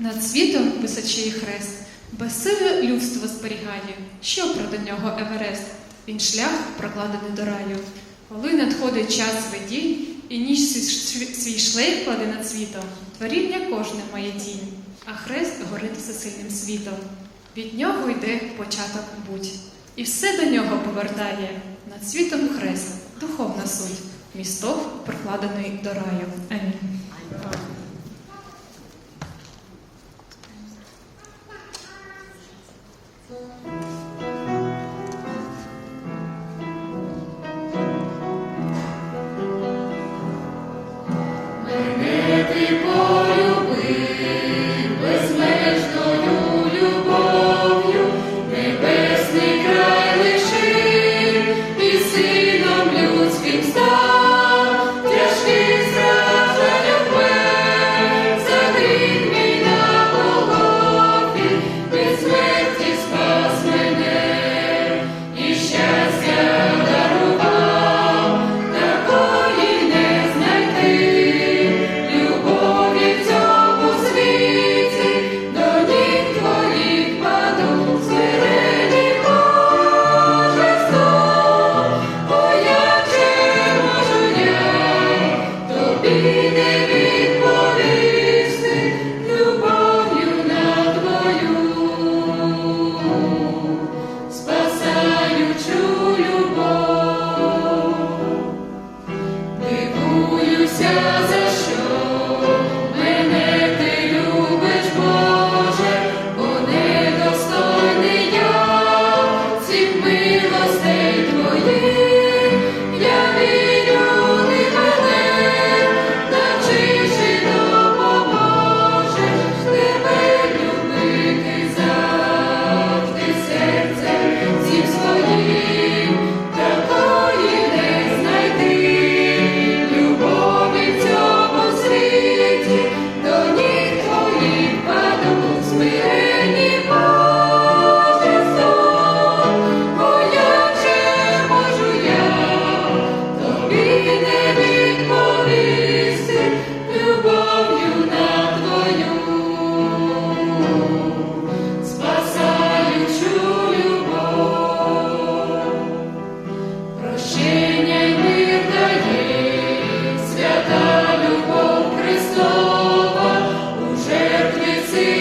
Над світом височіє хрест, безсиле людство зберігає. Що проти нього Еверест? Він шлях прокладений до раю. Коли надходить час видінь, і ніч свій шлейф кладе над світом, творіння кожне має тінь, а хрест горить всесильним світом. Від нього йде початок будь, і все до нього повертає. Над світом хрест, духовна суть, місток прокладений до раю. Амінь. see.